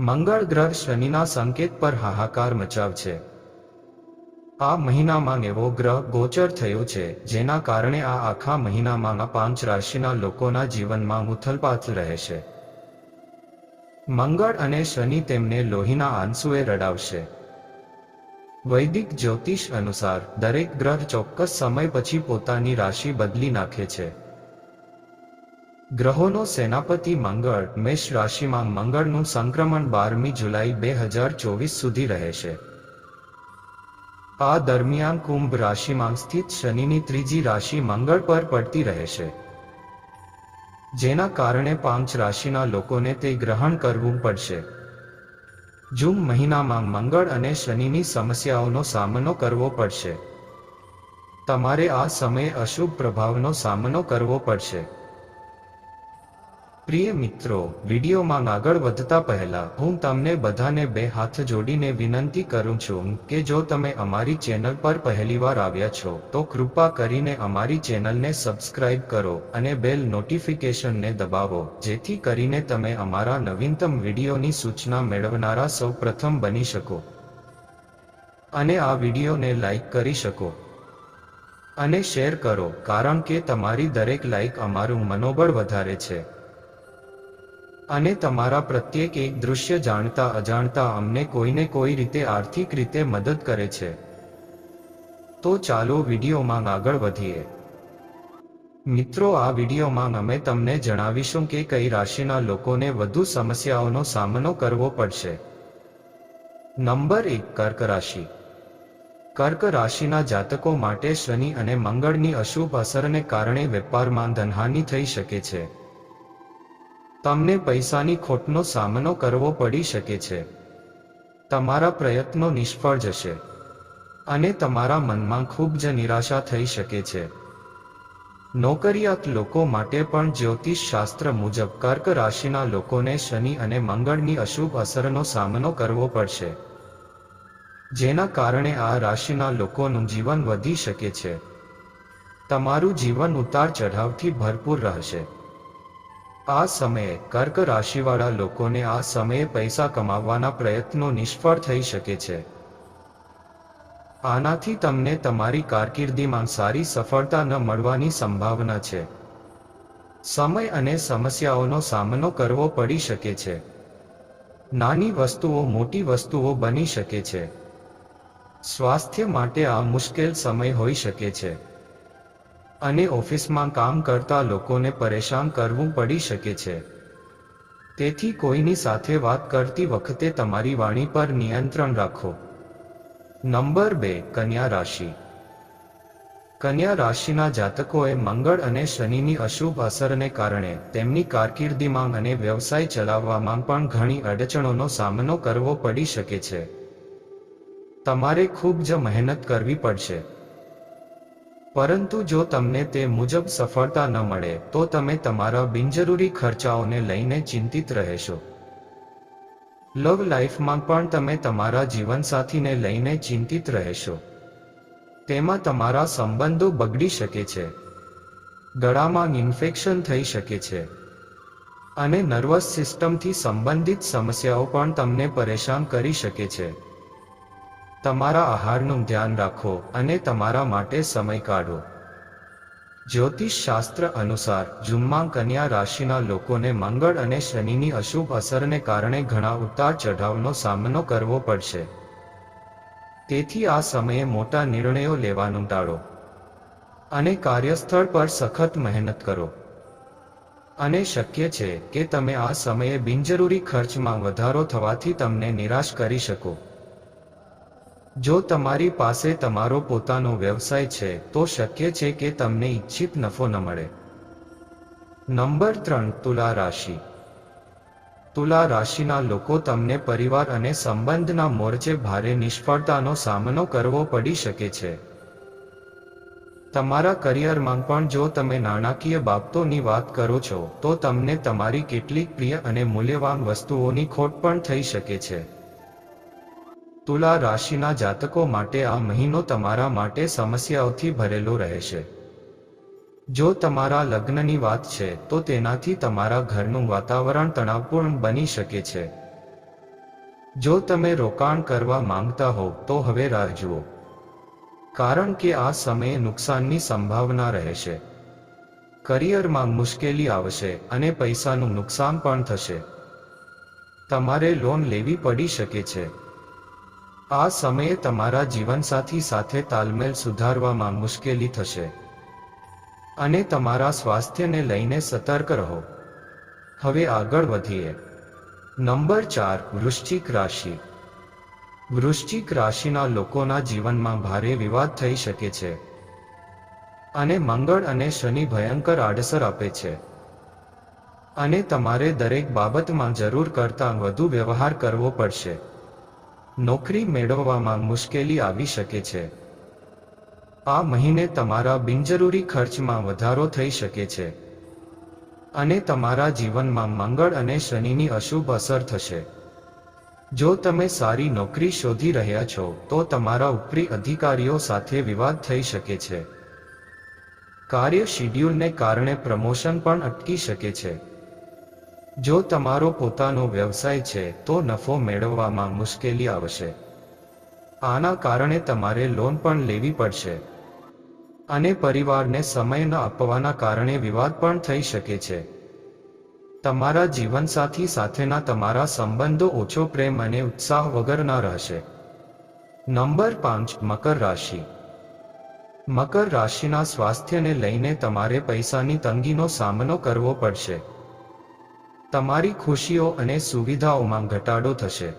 મંગળ ગ્રહ શનિના સંકેત પર હાહાકાર મચાવશે આ મહિનામાં એવો ગ્રહ ગોચર થયો છે, જેના કારણે આ આખા મહિનામાં પાંચ રાશિના લોકોના જીવનમાં ઉથલપાથ રહેશે મંગળ અને શનિ તેમને લોહીના આંસુએ રડાવશે. વૈદિક જ્યોતિષ અનુસાર દરેક ગ્રહ ચોક્કસ સમય પછી પોતાની રાશિ બદલી નાખે છે. ગ્રહોનો સેનાપતિ મંગળ, મેષ રાશિમાં મંગળનું સંક્રમણ બારમી જુલાઈ બે હજાર ચોવીસ સુધી રહેશે. આ દરમિયાન કુંભ રાશિમાં સ્થિત શનિની ત્રીજી રાશિ મંગળ પર પડતી રહેશે. જેના કારણે પાંચ રાશિના લોકોને તે ગ્રહણ કરવું પડશે. જૂન મહિનામાં મંગળ અને શનિની સમસ્યાઓનો સામનો કરવો પડશે. તમારે આ સમયે અશુભ પ્રભાવનો સામનો કરવો પડશે. પ્રિય મિત્રો, વિડીયોમાં આગળ વધતા પહેલા હું તમને બધાને બે હાથ જોડીને વિનંતી કરું છું કે જો તમે અમારી ચેનલ પર પહેલીવાર આવ્યા છો, તો કૃપા કરીને અમારી ચેનલને સબસ્ક્રાઇબ કરો અને બેલ નોટિફિકેશનને દબાવો, જેથી કરીને તમે અમારા નવીનતમ વિડીયોની સૂચના મેળવનારા સૌ પ્રથમ બની શકો. અને આ વિડીયોને લાઈક કરી શકો. અને શેર કરો, કારણ કે તમારી દરેક લાઈક અમારું મનોબળ વધારે છે. અને તમારા પ્રત્યેક એક દૃશ્ય જાણતા અજાણતા અમને કોઈને કોઈ રીતે આર્થિક રીતે મદદ કરે છે. તો ચાલો વિડીયોમાં આગળ વધીએ. મિત્રો, આ વિડીયોમાં અમે તમને જણાવીશું કે કઈ રાશિના લોકોને વધુ સમસ્યાઓનો સામનો કરવો પડશે. નંબર એક, કર્ક રાશિ. કર્ક રાશિના જાતકો માટે શનિ અને મંગળની અશુભ અસરને કારણે વેપારમાં ધનહાનિ થઈ શકે છે. તમને પૈસાની ખોટનો સામનો કરવો પડી શકે છે. તમારા પ્રયત્નો નિષ્ફળ જશે. અને તમારા મનમાં ખૂબ જ નિરાશા થઈ શકે છે. નોકરિયાત લોકો માટે પણ જ્યોતિષ શાસ્ત્ર મુજબ કર્ક રાશિના લોકોને શનિ અને મંગળની અશુભ અસરનો સામનો કરવો પડશે. જેના કારણે આ રાશિના લોકોનું જીવન વધી શકે છે. તમારું જીવન ઉતાર ચઢાવથી ભરપૂર રહેશે. આ સમયે કર્ક રાશિવાળા લોકોને આ સમયે પૈસા કમાવવાના પ્રયત્નો નિષ્ફળ થઈ શકે છે. આનાથી તમને તમારી કારકિર્દીમાં સારી સફળતા ન મળવાની સંભાવના છે. સમય અને સમસ્યાઓનો સામનો કરવો પડી શકે છે. નાની વસ્તુઓ મોટી વસ્તુઓ બની શકે છે. સ્વાસ્થ્ય માટે આ મુશ્કેલ સમય હોઈ શકે છે. અને ઓફિસમાં કામ કરતા લોકોને પરેશાન કરવું પડી શકે છે. તેથી કોઈની સાથે વાત કરતી વખતે તમારી વાણી પર નિયંત્રણ રાખો. નંબર બે, કન્યા રાશિ. કન્યા રાશિના જાતકોએ મંગળ અને શનિની અશુભ અસરને કારણે તેમની કારકિર્દીમાં અને વ્યવસાય ચલાવવામાં પણ ઘણી અડચણોનો સામનો કરવો પડી શકે છે. તમારે ખૂબ જ મહેનત કરવી પડશે. પરંતુ જો તમને તે મુજબ સફળતા ન મળે, તો તમે તમારા બિનજરૂરી ખર્ચાઓને લઈને ચિંતિત રહેશો. લવ લાઈફમાં પણ તમે તમારા જીવનસાથીને લઈને ચિંતિત રહેશો. તેમાં તમારા સંબંધો બગડી શકે છે. ગળામાં ઇન્ફેક્શન થઈ શકે છે. અને નર્વસ સિસ્ટમથી સંબંધિત સમસ્યાઓ પણ તમને પરેશાન કરી શકે છે. તમારા આહારનું ધ્યાન રાખો અને તમારા માટે સમય કાઢો. જ્યોતિષ શાસ્ત્ર અનુસાર જુમ્મા કન્યા રાશિના લોકોને મંગળ અને શનિની અશુભ અસરને કારણે ઘણા ઉતાર ચઢાવનો સામનો કરવો પડશે. તેથી આ સમયે મોટા નિર્ણયો લેવાનું ટાળો. અને કાર્યસ્થળ પર સખત મહેનત કરો. અને શક્ય છે કે તમે આ સમયે બિનજરૂરી ખર્ચમાં વધારો થવાથી તમને નિરાશ કરી શકો. જો તમારી પાસે તમારો પોતાનો વ્યવસાય છે, તો શક્ય છે કે તમને ઈચ્છિત નફો ન મળે. નંબર ત્રણ, તુલા રાશિ. તુલા રાશિના લોકો તમને પરિવાર અને સંબંધના મોરચે ભારે નિષ્ફળતાનો સામનો કરવો પડી શકે છે. તમારા કરિયરમાં પણ જો તમે નાણાકીય બાબતોની વાત કરો છો, તો તમને તમારી કેટલીક પ્રિય અને મૂલ્યવાન વસ્તુઓની ખોટ પણ થઈ શકે છે. તુલા રાશિના જાતકો માટે આ મહિનો તમારા માટે સમસ્યાઓથી ભરેલો રહેશે. જો તમારા લગ્નની વાત છે, તો તેનાથી તમારા ઘરનું વાતાવરણ તણાવપૂર્ણ બની શકે છે. જો તમે રોકાણ કરવા માંગતા હો, તો હવે રાહ જુઓ. કારણ કે આ સમયે નુકસાનની સંભાવના રહેશે. કરિયરમાં મુશ્કેલી આવશે અને પૈસાનું નુકસાન પણ થશે. તમારે લોન લેવી પડી શકે છે. આ સમયે તમારા જીવનસાથી સાથે તાલમેલ સુધારવામાં મુશ્કેલી થશે. અને તમારા સ્વાસ્થ્યને લઈને સતર્ક રહો. હવે આગળ વધીએ. નંબર ચાર, વૃશ્ચિક રાશિ. વૃશ્ચિક રાશિના લોકોના જીવનમાં ભારે વિવાદ થઈ શકે છે. અને મંગળ અને શનિ ભયંકર આડસર આપે છે. અને તમારે દરેક બાબતમાં જરૂર કરતાં વધુ વ્યવહાર કરવો પડશે. નોકરી મેળવવામાં મુશ્કેલી આવી શકે છે. આ મહિને તમારા બિનજરૂરી ખર્ચમાં વધારો થઈ શકે છે. અને તમારા જીવનમાં મંગળ અને શનિની અશુભ અસર થશે. જો તમે સારી નોકરી શોધી રહ્યા છો, તો તમારા ઉપરી અધિકારીઓ સાથે વિવાદ થઈ શકે છે. કાર્ય શિડ્યુલને કારણે પ્રમોશન પણ અટકી શકે છે. જો તમારો પોતાનો વ્યવસાય છે, તો નફો મેળવવામાં મુશ્કેલી આવશે. આના કારણે તમારે લોન પણ લેવી પડશે. અને પરિવારને સમય ન આપવાના કારણે વિવાદ પણ થઈ શકે છે. તમારા જીવનસાથી સાથેના તમારા સંબંધો ઓછો પ્રેમ અને ઉત્સાહ વગરના રહેશે. નંબર પાંચ, મકર રાશિ. મકર રાશિના સ્વાસ્થ્યને લઈને તમારે પૈસાની તંગીનો સામનો કરવો પડશે. તમારી ખુશીઓ અને સુવિધાઓમાં ઘટાડો થશે.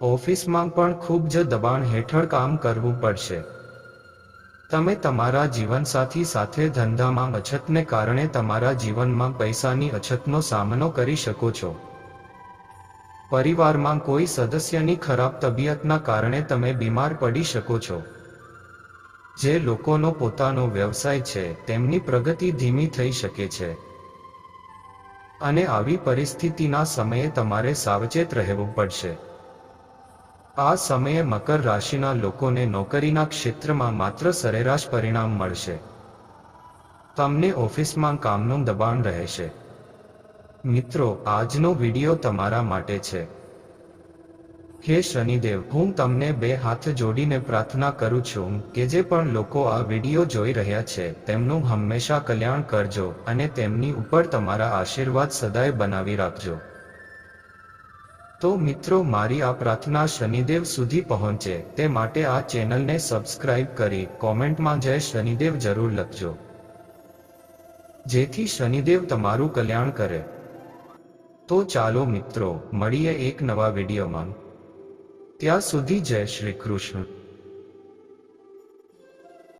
ઓફિસમાં પણ ખૂબ જ દબાણ હેઠળ કામ કરવું પડશે. તમે તમારા જીવનસાથી સાથે ધંધામાં અછતને કારણે તમારા જીવનમાં પૈસાની અછતનો સામનો કરી શકો છો. પરિવારમાં કોઈ સદસ્યની ખરાબ તબિયતના કારણે તમે બીમાર પડી શકો છો. જે લોકોનો પોતાનો વ્યવસાય છે, તેમની પ્રગતિ ધીમી થઈ શકે છે. અને આવી પરિસ્થિતિના સમયે તમારે સાવચેત રહેવું પડશે. આ સમયે મકર રાશિના લોકોને નોકરીના ક્ષેત્રમાં માત્ર સરેરાશ પરિણામ મળશે. તમને ઓફિસમાં કામનું દબાણ રહેશે. મિત્રો, આજનો વિડિયો તમારા માટે છે. હે શનિદેવ, હું તમને બે હાથ જોડીને પ્રાર્થના કરું છું કે જે પણ લોકો આ વીડિયો જોઈ રહ્યા છે, તેમનું હંમેશા કલ્યાણ કરજો અને તેમની ઉપર તમારા આશીર્વાદ સદાય બનાવી રાખજો. તો મિત્રો, મારી આ પ્રાર્થના શનિદેવ સુધી પહોંચે. તે માટે આ ચેનલને સબસ્ક્રાઇબ કરી કોમેન્ટમાં જય શનિદેવ જરૂર લખજો. જેથી શનિદેવ તમારું કલ્યાણ કરે. તો ચાલો મિત્રો, મળીએ એક નવા વિડીયોમાં. ત્યાં સુધી જય શ્રી કૃષ્ણ.